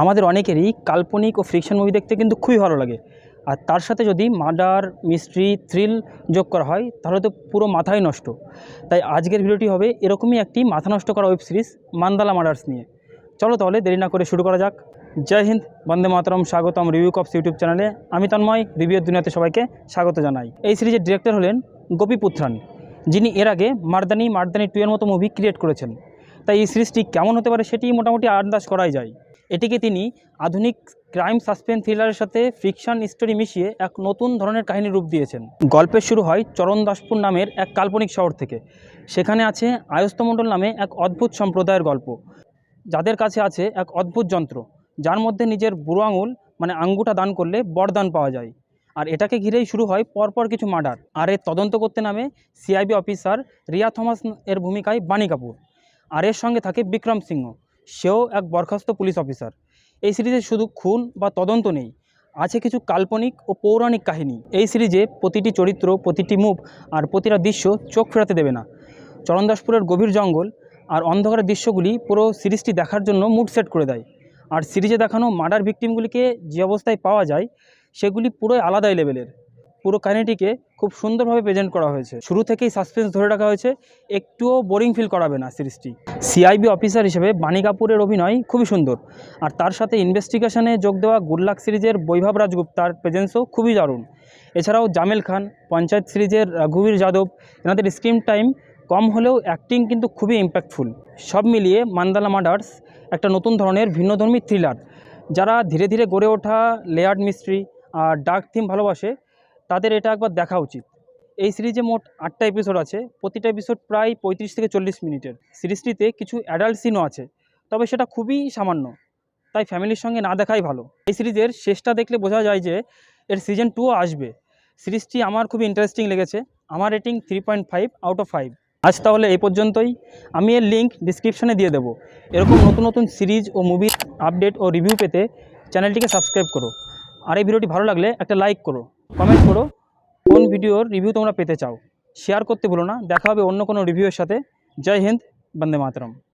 আমাদের অনেকেরই কাল্পনিক ও ফ্রিকশন মুভি দেখতে কিন্তু খুবই ভালো লাগে। আর তার সাথে যদি মার্ডার মিস্ট্রি থ্রিল যোগ করা হয়, তাহলে তো পুরো মাথাই নষ্ট। তাই আজকের ভিডিওটি হবে এরকমই একটি মাথা নষ্ট করা ওয়েব সিরিজ মান্দালা মার্ডার্স নিয়ে। চলো তাহলে দেরি না করে শুরু করা যাক। জয় হিন্দ, বন্দে মাতরম, স্বাগতম রিভিউ কপস ইউটিউব চ্যানেলে। আমি তন্ময় রিভিউর দুনিয়াতে সবাইকে স্বাগত জানাই। এই সিরিজের ডিরেক্টর হলেন গোপী পুত্রান, যিনি এর আগে মার্দানি মার্দানি টু এর মতো মুভি ক্রিয়েট করেছেন। তাই এই সিরিজটি কেমন হতে পারে সেটি মোটামুটি আন্দাজ করাই যায়। এটিকে তিনি আধুনিক ক্রাইম সাসপেন্স থ্রিলারের সাথে ফিকশন স্টোরি মিশিয়ে এক নতুন ধরনের কাহিনী রূপ দিয়েছেন। গল্পের শুরু হয় চরণ দাসপুর নামের এক কাল্পনিক শহর থেকে। সেখানে আছে আয়স্তমণ্ডল নামে এক অদ্ভুত সম্প্রদায়ের গল্প। যাদের কাছে আছে এক অদ্ভুত যন্ত্র, যার মধ্যে নিজের বুড়ো আঙুল মানে আঙ্গুটা দান করলে বরদান পাওয়া যায়। আর এটাকে ঘিরেই শুরু হয় পরপর কিছু মার্ডার। আর এর তদন্ত করতে নামে সিআইবি অফিসার রিয়া থমাস এর ভূমিকায় বাণী কাপুর। আর এর সঙ্গে থাকে বিক্রম সিংহ। সেও এক বরখাস্ত পুলিশ অফিসার। এই সিরিজে শুধু খুন বা তদন্ত নেই, আছে কিছু কাল্পনিক ও পৌরাণিক কাহিনী। এই সিরিজে প্রতিটি চরিত্র, প্রতিটি মুভ আর প্রতিটা দৃশ্য চোখ ফেরাতে দেবে না। চরণদাসপুরের গভীর জঙ্গল আর অন্ধকারের দৃশ্যগুলি পুরো সিরিজটি দেখার জন্য মুড সেট করে দেয়। আর সিরিজে দেখানো মার্ডার ভিকটিমগুলিকে যে অবস্থায় পাওয়া যায়, সেগুলি পুরোই আলাদাই লেভেলের। পুরো কাহিনিটিকে খুব সুন্দরভাবে প্রেজেন্ট করা হয়েছে। শুরু থেকেই সাসপেন্স ধরে রাখা হয়েছে, একটুও বোরিং ফিল করাবে না সিরিজটি সিআইবি অফিসার হিসেবে বাণী কাপুরের অভিনয় খুবই সুন্দর। আর তার সাথে ইনভেস্টিগেশনে যোগ দেওয়া গুডলাক সিরিজের বৈভব রাজগুপ্তার প্রেজেন্সও খুবই দারুণ। এছাড়াও জামেল খান, পঞ্চায়েত সিরিজের রঘুবীর যাদব, এনাদের স্ক্রিন টাইম কম হলেও অ্যাক্টিং কিন্তু খুবই ইম্প্যাক্টফুল সব মিলিয়ে মান্দালা মার্ডার্স একটা নতুন ধরনের ভিন্নধর্মী থ্রিলার যারা ধীরে ধীরে গড়ে ওঠা লেয়ার্ড মিস্ট্রি আর ডার্ক থিম ভালোবাসে তাদের এটা একবার দেখা উচিত। এই সিরিজে মোট আটটা এপিসোড আছে, প্রতিটা এপিসোড প্রায় পঁয়ত্রিশ থেকে চল্লিশ মিনিটের। সিরিজটিতে কিছু অ্যাডাল্ট সিনও আছে, তবে সেটা খুবই সামান্য, তাই ফ্যামিলির সঙ্গে না দেখাই ভালো। এই সিরিজের শেষটা দেখলে বোঝা যায় যে এর সিজন টুও আসবে। সিরিজটি আমার খুবই ইন্টারেস্টিং লেগেছে, আমার rating three point five out of five আজ তাহলে এই পর্যন্তই, আমি এর লিঙ্ক ডিসক্রিপশনে দিয়ে দেবো। এরকম নতুন নতুন সিরিজ ও মুভির আপডেট ও রিভিউ পেতে চ্যানেলটিকে সাবস্ক্রাইব করো। আর এই ভিডিওটি ভালো লাগলে একটা লাইক করো। কমেন্ট করো, কোন ভিডিওর রিভিউ তোমরা পেতে চাও। শেয়ার করতে ভুলো না, দেখা হবে অন্য কোনো রিভিউয়ের সাথে। জয় হিন্দ, বন্দে মাতরম।